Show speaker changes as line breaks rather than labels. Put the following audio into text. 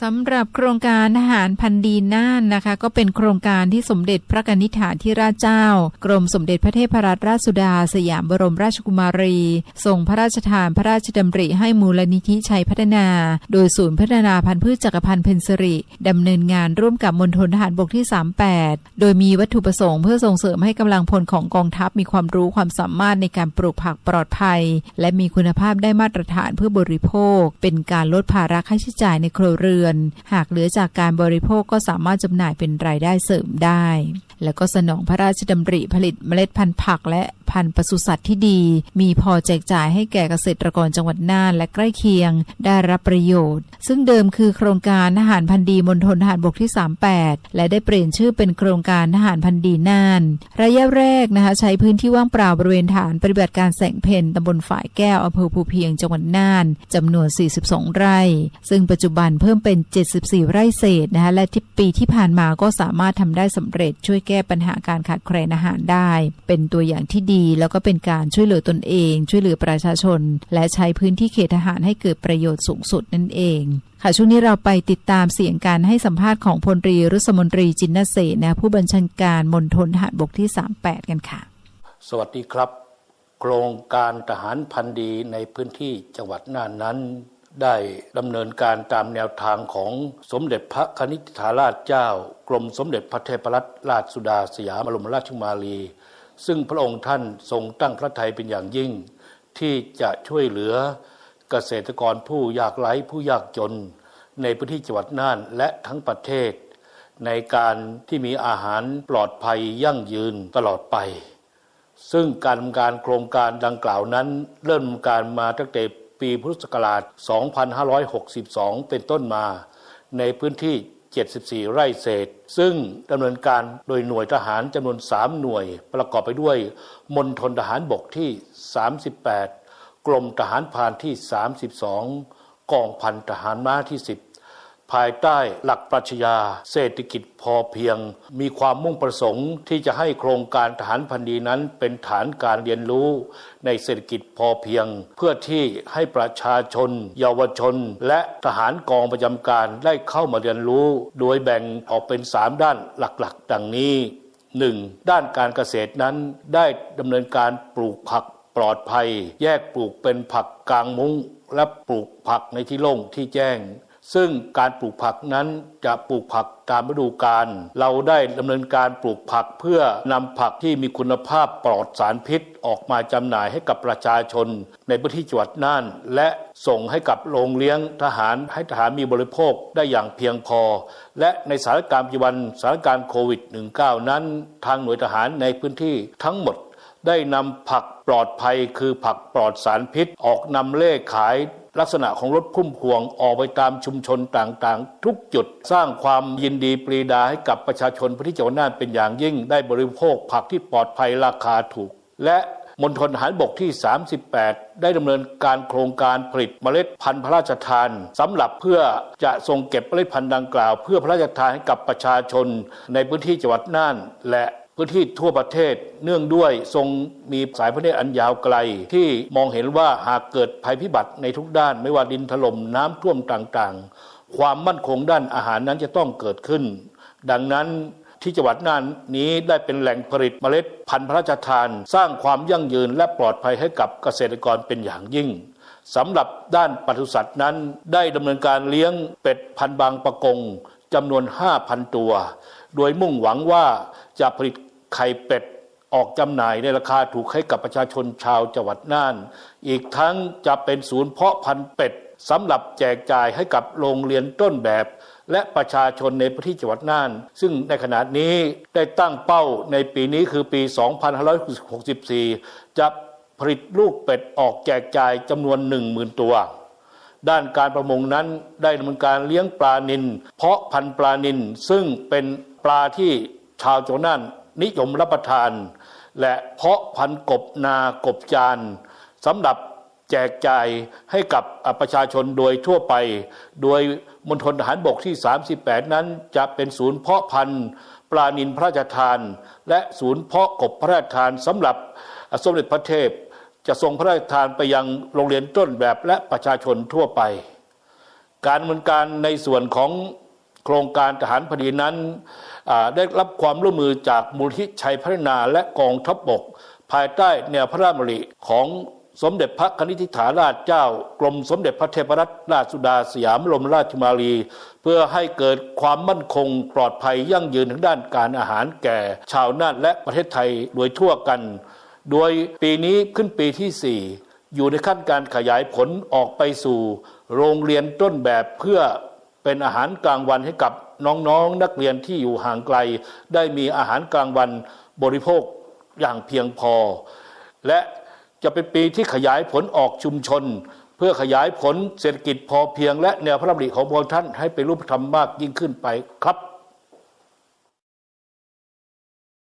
สำหรับโครงการทหารพันดีน่านนะคะ ก็เป็นโครงการที่สมเด็จพระกนิษฐาธิราชเจ้า กรมสมเด็จพระเทพรัตนราชสุดา สยามบรมราชกุมารีทรงพระราชทานพระราชดำริให้มูลนิธิชัยพัฒนา โดยศูนย์พัฒนาพันธุ์พืชจักรพันธ์เพนสริดำเนินงานร่วมกับมณฑลทหารบกที่ 38 โดยมีวัตถุประสงค์เพื่อส่งเสริมให้กำลังพลของกองทัพมีความรู้ความสามารถในการปลูกผักปลอดภัย และมีคุณภาพได้มาตรฐานเพื่อบริโภค เป็นการลดภาระค่าใช้จ่ายในครัวเรือนหากเหลือจากการบริโภคก็สามารถจำหน่ายเป็นรายได้เสริมได้ แล้วก็สนองพระราชดำริผลิตเมล็ดพันธุ์ผักและพันธุ์ปศุสัตว์ที่ดี มีพอแจกจ่ายให้แก่เกษตรกรจังหวัดน่านและใกล้เคียง ได้รับประโยชน์ ซึ่งเดิมคือโครงการทหารพันธุ์ดีมณฑลทหารบกที่ 38 และได้เปลี่ยนชื่อเป็นโครงการทหารพันธุ์ดีน่าน ระยะแรกนะคะใช้พื้นที่ว่างเปล่าบริเวณฐานปฏิบัติการแสงเพนตำบลฝ่ายแก้วอำเภอภูเพียงจังหวัดน่านจำนวน 42 ไร่ ซึ่งปัจจุบันเพิ่มเป็น 74 ไร่เศษนะคะและที่ปีที่ผ่านมาก็สามารถทำได้สำเร็จช่วยแก้ปัญหาการขาดแคลนอาหารได้ เป็นตัวอย่างที่ดีแล้วก็เป็นการช่วยเหลือตนเอง ช่วยเหลือประชาชน และใช้พื้นที่เขตทหารให้เกิดประโยชน์สูงสุดนั่นเองค่ะช่วงนี้เราไปติดตามเสียงการให้สัมภาษณ์ของพลตรีรุษมนตรีจินนเสนะผู้บัญชาการมณฑลทหารบกที่ 38 กันค่ะ
สวัสดีครับ โครงการทหารพันธ์ดีในพื้นที่จังหวัดน่านนั้น ได้ดำเนินการตามแนวทางของสมเด็จพระคณิษฐาราชเจ้า กรมสมเด็จพระเทพรัตนราชสุดาสยามบรมราชกุมารีซึ่งพระองค์ท่านทรงตั้งพระทัยเป็นอย่างยิ่ง ที่จะช่วยเหลือเกษตรกรผู้ยากไร้ผู้ยากจน ในพื้นที่จังหวัดน่านและทั้งประเทศ ในการที่มีอาหารปลอดภัยยั่งยืนตลอดไป ซึ่งการดำเนินการโครงการดังกล่าวนั้น เริ่มการมาตั้งแต่ ปีพุทธศักราช 2562 เป็นต้นมา ในพื้นที่ 74 ไร่เศษ ซึ่งดำเนินการโดยหน่วยทหารจำนวน 3 หน่วย ประกอบไปด้วยมณฑลทหารบกที่ 38 กรมทหารพรานที่ 32 กองพันทหารม้าที่ 10 ภายใต้หลักปรัชญาเศรษฐกิจพอเพียง มีความมุ่งประสงค์ที่จะให้โครงการทหารพันดีนั้นเป็นฐานการเรียนรู้ ในเศรษฐกิจพอเพียง เพื่อที่ให้ประชาชน เยาวชน และทหารกองประจำการได้เข้ามาเรียนรู้ โดยแบ่งออกเป็น 3 ด้านหลักๆ ดังนี้ 1. ด้านการเกษตรนั้นได้ดำเนินการปลูกผักปลอดภัย แยกปลูกเป็นผักกลางมุ้ง และปลูกผักในที่โล่งที่แจ้ง ซึ่งการปลูกผักนั้นจะปลูกผักตามฤดูกาลเราได้ดำเนินการปลูกผักเพื่อนำผักที่มีคุณภาพปลอดสารพิษ ออกมาจำหน่ายให้กับประชาชน ในพื้นที่จังหวัดน่าน และส่งให้กับโรงเลี้ยงทหารให้ทหารมีบริโภคได้อย่างเพียงพอ และในสถานการณ์ปัจจุบันสถานการณ์โควิด -19 นั้น ทางหน่วยทหารในพื้นที่ทั้งหมดได้นำผักปลอดภัยคือผักปลอดสารพิษ ออกนำเล่ขาย ลักษณะของรถพุ่มพวงออกไปตามชุมชนต่างๆ ทุกจุดสร้างความยินดีปรีดาให้กับประชาชนพื้นที่จังหวัดน่านเป็นอย่างยิ่ง ได้บริโภคผักที่ปลอดภัยราคาถูก และมณฑลทหารบกที่ 38 ได้ดำเนินการโครงการผลิตเมล็ดพันธุ์พระราชทานสำหรับเพื่อจะทรงเก็บเมล็ดพันธุ์ดังกล่าว เพื่อพระราชทานให้กับประชาชนในพื้นที่จังหวัดน่าน และ พื้นที่ทั่วประเทศ เนื่องด้วยทรงมีสายพระเนตรอันยาวไกล ที่มองเห็นว่าหากเกิดภัยพิบัติในทุกด้าน ไม่ว่าดินถล่มน้ำท่วมต่างๆ ความมั่นคงด้านอาหารนั้นจะต้องเกิดขึ้น ดังนั้นที่จังหวัดน่านนี้ได้เป็นแหล่งผลิตเมล็ดพันธุ์พระราชทาน สร้างความยั่งยืนและปลอดภัยให้กับเกษตรกรเป็นอย่างยิ่งสำหรับด้านปศุสัตว์นั้นได้ดำเนินการเลี้ยงเป็ดพันธุ์บางประกง จำนวน 5,000 ตัว โดยมุ่งหวังว่าจะผลิตไข่เป็ดออกจำหน่ายในราคาถูกให้กับประชาชนชาวจังหวัดน่าน อีกทั้งจะเป็นศูนย์เพาะพันธุ์เป็ดสำหรับแจกจ่ายให้กับโรงเรียนต้นแบบ และประชาชนในพื้นที่จังหวัดน่าน ซึ่งในขณะนี้ได้ตั้งเป้าในปีนี้คือปี 2564 จะผลิตลูกเป็ดออกแจกจ่ายจำนวน 10,000 ตัว ด้านการประมงนั้นได้ดำเนินการเลี้ยงปลานิลเพาะพันธุ์ปลานิลซึ่งเป็นปลาที่ชาวโจังหวัดน่านนิยมรับประทาน และเพาะพันธุ์กบนากบจานสำหรับแจกจ่ายให้กับประชาชนโดยทั่วไป โดยมณฑลทหารบกที่ 38 นั้นจะเป็นศูนย์เพาะพันธุ์ปลานิลพระราชทาน และศูนย์เพาะกบพระราชทานสำหรับสมเด็จพระเทพ จะทรงพระราชทานไปยังโรงเรียนต้นแบบและประชาชนทั่วไป การดำเนินการในส่วนของโครงการทหารพอดีนั้นได้รับความร่วมมือจากมูลที่ชัยพัฒนาและกองทัพบก ภายใต้แนวพระราชดำริของสมเด็จพระคณิธิถาราชเจ้า กรมสมเด็จพระเทพรัตนราชสุดาสยามบรมราชกุมารี เพื่อให้เกิดความมั่นคงปลอดภัยยั่งยืนทางด้านการอาหารแก่ ชาวนาฏและประเทศไทยโดยทั่วกัน โดยปีนี้ขึ้นปีที่ 4 อยู่ในขั้นการขยายผลออกไปสู่ โรงเรียนต้นแบบเพื่อเป็นอาหารกลางวันให้กับน้องๆนนักเรียนที่อยู่ห่างไกล ได้มีอาหารกลางวันบริโภคอย่างเพียงพอ และจะเป็นปีที่ขยายผลออกชุมชน เพื่อขยายผลเศรษฐกิจพอเพียง และแนวพระราชดำริของพระองค์ท่านให้เป็นรูปธรรมมากยิ่งขึ้นไปครับ